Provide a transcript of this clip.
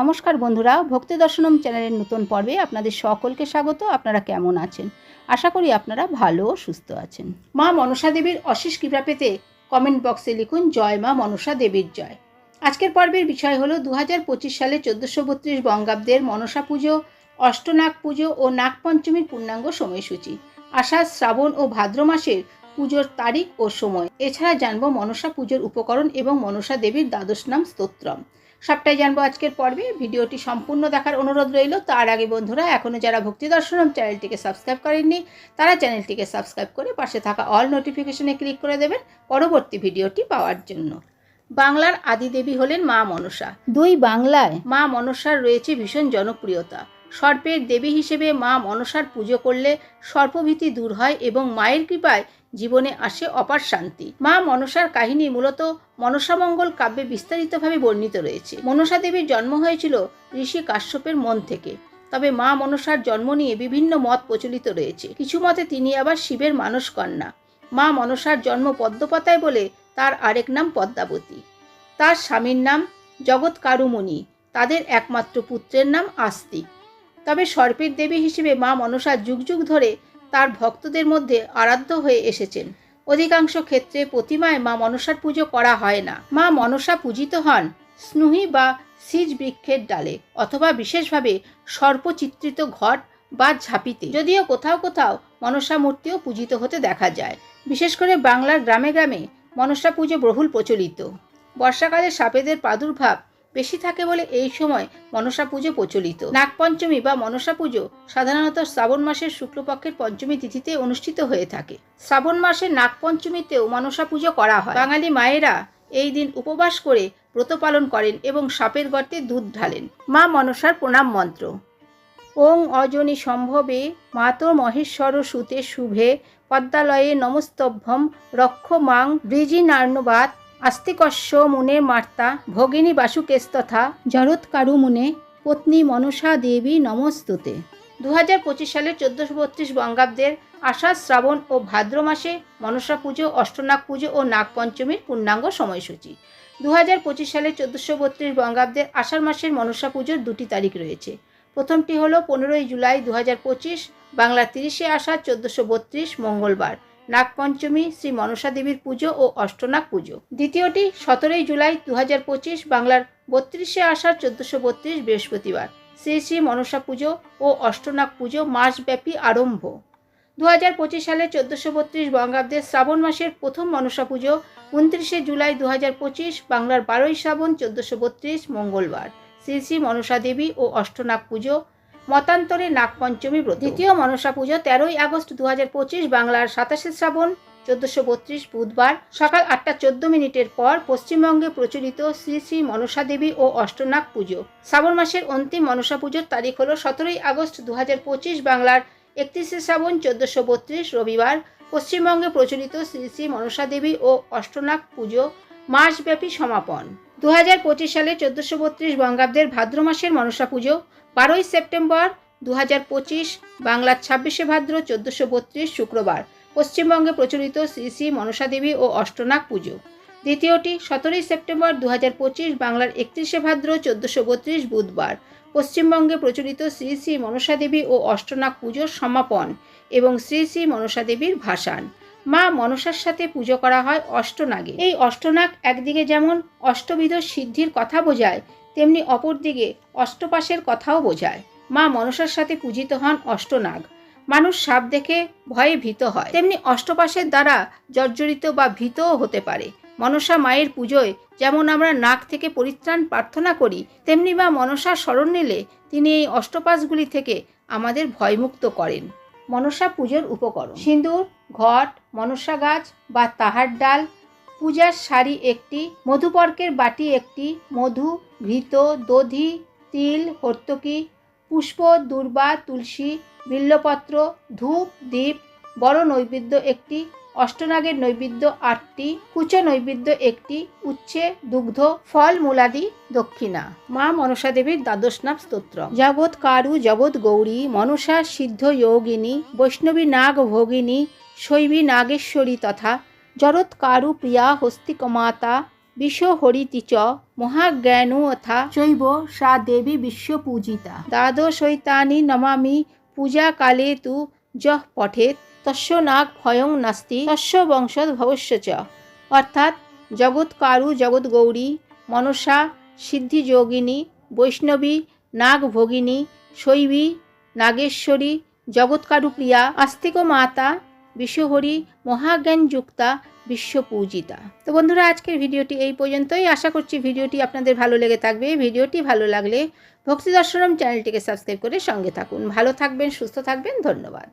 নমস্কার বন্ধুরা, ভক্তি দর্শনম চ্যানেলের নতুন পর্বে আপনাদের সকলকে স্বাগত। আপনারা কেমন আছেন? আশা করি আপনারা ভালো ও সুস্থ আছেন। মা মনসা দেবীর অশেষ কৃপা পেতে কমেন্ট বক্সে লিখুন, জয় মা মনসা দেবীর জয়। আজকের পর্বের বিষয় হলো দুহাজার পঁচিশ সালে চোদ্দোশো বত্রিশ বঙ্গাব্দের মনসা পুজো, অষ্টনাগ পুজো ও নাগপঞ্চমীর পূর্ণাঙ্গ সময়সূচি। আষাঢ়, শ্রাবণ ও ভাদ্র মাসের পুজোর তারিখ ও সময়। এছাড়া জানব মনসা পুজোর উপকরণ এবং মনসা দেবীর দ্বাদশ নাম স্তোত্রম। সবটাই জানব আজকের পর্বে। ভিডিওটি সম্পূর্ণ দেখার অনুরোধ রইল। তার আগে বন্ধুরা এখনও যারা ভক্তি দর্শনম চ্যানেলটিকে সাবস্ক্রাইব করেননি তারা চ্যানেলটিকে সাবস্ক্রাইব করে পাশে থাকা অল নোটিফিকেশনে ক্লিক করে দেবেন পরবর্তী ভিডিওটি পাওয়ার জন্য। বাংলার আদি দেবী হলেন মা মনসা। দুই বাংলায় মা মনসার রয়েছে ভীষণ জনপ্রিয়তা। সর্পের দেবী হিসেবে মা মনসার পুজো করলে সর্পভীতি দূর হয় এবং মায়ের কৃপায় জীবনে আসে অপার শান্তি। মা মনসার কাহিনী মূলত মনসামঙ্গল কাব্যে বিস্তারিতভাবে বর্ণিত রয়েছে। মনসা দেবীর জন্ম হয়েছিল ঋষি কাশ্যপের মন থেকে। তবে মা মনসার জন্ম নিয়ে বিভিন্ন মত প্রচলিত রয়েছে। কিছু মতে তিনি আবার শিবের মানস কন্যা মা মনসার জন্ম পদ্মপাতায় বলে তার আরেক নাম পদ্মাবতী। তার স্বামীর নাম জগৎ কারুমণি তাদের একমাত্র পুত্রের নাম আস্তিক। তবে সর্পের দেবী হিসেবে মা মনসা যুগ যুগ ধরে তার ভক্তদের মধ্যে আরাধ্য হয়ে এসেছেন। অধিকাংশ ক্ষেত্রে প্রতিমায় মা মনসার পুজো করা হয় না। মা মনসা পূজিত হন স্নুহি বা সিজ বৃক্ষের ডালে অথবা বিশেষভাবে সর্পচিত্রিত ঘট বা ঝাঁপিতে। যদিও কোথাও কোথাও মনসা মূর্তিও পূজিত হতে দেখা যায়। বিশেষ করে বাংলার গ্রামে গ্রামে মনসা পুজো বহুল প্রচলিত। বর্ষাকালে সাপেদের প্রাদুর্ভাব বেশি থাকে বলে এই সময় মনসা পুজো প্রচলিত। নাগপঞ্চমী বা মনসা পুজো সাধারণত শ্রাবণ মাসের শুক্লপক্ষের পঞ্চমী তিথিতে অনুষ্ঠিত হয়ে থাকে। শ্রাবণ মাসের নাগপঞ্চমীতেও মনসা পুজো করা হয়। বাঙালি মায়েরা এই দিন উপবাস করে ব্রত পালন করেন এবং সাপের গর্তে দুধ ঢালেন। মা মনসার প্রণাম মন্ত্র। ওং অজনী সম্ভবে মাতো মহেশ্বর সুতে শুভে পদ্মালয়ে নমস্তভ্যম রক্ষ মাং বৃজিনার্ণবাত আস্তিকস্য মুনে মার্তা, ভগিনী বাসুকেস্তথা জরৎকারু মুনে, পত্নী মনসা দেবী নমস্তুতে। দু হাজার পঁচিশ সালের চোদ্দোশো বত্রিশ বঙ্গাব্দের আষাঢ় শ্রাবণ ও ভাদ্র মাসে মনসা পুজো, অষ্টনাগ পুজো ও নাগপঞ্চমীর পূর্ণাঙ্গ সময়সূচি। দু হাজার পঁচিশ সালের চোদ্দোশো বত্রিশ বঙ্গাব্দের আষাঢ় মাসের মনসা পুজোর দুটি তারিখ রয়েছে। প্রথমটি হলো পনেরোই জুলাই দু হাজার পঁচিশ বাংলার তিরিশে আষাঢ় চোদ্দোশো বত্রিশ, মঙ্গলবার। নাগপঞ্চমী, শ্রী মনসা দেবীর পুজো ও অষ্টনাগ পুজো। দ্বিতীয়টি সতেরোই জুলাই দু হাজার পঁচিশ বাংলার বত্রিশে আষাঢ় চোদ্দোশো বত্রিশ বৃহস্পতিবার। শ্রী শ্রী মনসা পুজো ও অষ্টনাগ পুজো মাসব্যাপী আরম্ভ। দু হাজার পঁচিশ সালে চোদ্দোশো বত্রিশ বঙ্গাব্দের শ্রাবণ মাসের প্রথম মনসা পুজো উনত্রিশে জুলাই দু হাজার পঁচিশ বাংলার বারোই শ্রাবণ চোদ্দোশো বত্রিশ মঙ্গলবার। শ্রী শ্রী মনসা দেবী ও অষ্টনাগ পুজো মতান্তরে নাগপঞ্চমী ব্রত। দ্বিতীয় মনসা পুজো তেরোই আগস্ট দু হাজার পঁচিশ বাংলার সাতাশে শ্রাবণ, চোদ্দশো বত্রিশ বুধবার সকাল আটটা চোদ্দ মিনিটের পর পশ্চিমবঙ্গে প্রচলিত শ্রী শ্রী মনসা দেবী ও অষ্টনাগ পুজো। শ্রাবণ মাসের অন্তিম মনসা পুজোর তারিখ হল সতেরোই আগস্ট দু হাজার পঁচিশ বাংলার একত্রিশে শ্রাবণ, চোদ্দশো বত্রিশ রবিবার পশ্চিমবঙ্গে প্রচলিত শ্রী শ্রী মনসা দেবী ও অষ্টনাগ পুজো মাসব্যাপী সমাপন। দু হাজার পঁচিশ সালে চোদ্দোশো বত্রিশ বঙ্গাব্দের ভাদ্র মাসের মনসা পুজো, বারোই সেপ্টেম্বর দু হাজার পঁচিশ বাংলার ছাব্বিশে ভাদ্র চোদ্দোশো বত্রিশ শুক্রবার, পশ্চিমবঙ্গে প্রচলিত শ্রী শ্রী মনসা দেবী ও অষ্টনাগ পুজো। দ্বিতীয়টি, সতেরোই সেপ্টেম্বর দু হাজার পঁচিশ বাংলার একত্রিশে ভাদ্র চোদ্দোশো বত্রিশ বুধবার, পশ্চিমবঙ্গে প্রচলিত শ্রী শ্রী মনসা দেবী ও অষ্টনাগ পুজোর সমাপন এবং শ্রী শ্রী মনসা দেবীর ভাসান। মা মনসার সাথে পুজো করা হয় অষ্টনাগে। এই অষ্টনাগ একদিকে যেমন অষ্টবিধ সিদ্ধির কথা বোঝায়, তেমনি অপরদিকে অষ্টপাশের কথাও বোঝায়। মা মনসার সাথে পূজিত হন অষ্টনাগ। মানুষ সাপ দেখে ভয়ে ভীত হয়। তেমনি অষ্টপাশের দ্বারা জর্জরিত বা ভীতও হতে পারে। মনসা মায়ের পুজোয় যেমন আমরা নাক থেকে পরিত্রাণ প্রার্থনা করি, তেমনি বা মনসা স্মরণ নিলে তিনি এই অষ্টপাশগুলি থেকে আমাদের ভয়মুক্ত করেন। মনসা পুজোর উপকরণ। সিঁদুর, ঘট, মনসা গাছ বা তাহার ডাল। পূজার শাড়ি একটি, মধুপর্কের বাটি একটি, মধু, ঘৃত, দধি, তিল, হর্তকি, পুষ্প, দুর্বা, তুলসী, বিল্লপত্র, ধূপ দ্বীপ বড় নৈবেদ্য একটি অষ্টনাগের নৈবেদ্য আটটি, কুচ নৈবেদ্য একটি, উচ্ছে, দুগ্ধ, ফল, মূলাদি, দক্ষিণা। মা মনসা দেবীর দ্বাদশ নাম স্তোত্র। জগৎ কারু জগৎ গৌরী, মনসা সিদ্ধ যোগিনী, বৈষ্ণবী নাগ ভোগিনী, শৈবী নাগেশ্বরী তথা জরৎ কারু প্রিয়া হস্তিকমাতা বিশ্বহরিতি চ মহাজ্ঞানোথা চৈব সা দেবী বিশ্বপূজিতা দ্বাদশৈতানি নমামি পূজাকালে তু যহ পঠেত। তস্য নাগ ভয়ং নাস্তি, তস্য বংশদ ভবস্য চ। অর্থাৎ জগৎকারু জগৎগৌরী মনসা সিদ্ধিযোগিনী বৈষ্ণবী নাগভোগিনী শৈবী, নাগেশ্বরী জগৎকারু প্রিয়া, আস্তিক মাতা, বিশ্বহরি মহাজ্ঞানযুক্তা বিশ্বপূজিতা তো বন্ধুরা, আজকের ভিডিওটি এই পর্যন্তই। আশা করছি ভিডিওটি আপনাদের ভালো লেগে থাকবে। ভিডিওটি ভালো লাগলে ভক্তি দর্শনম চ্যানেলটিকে সাবস্ক্রাইব করে সঙ্গে থাকুন। ভালো থাকবেন, সুস্থ থাকবেন। ধন্যবাদ।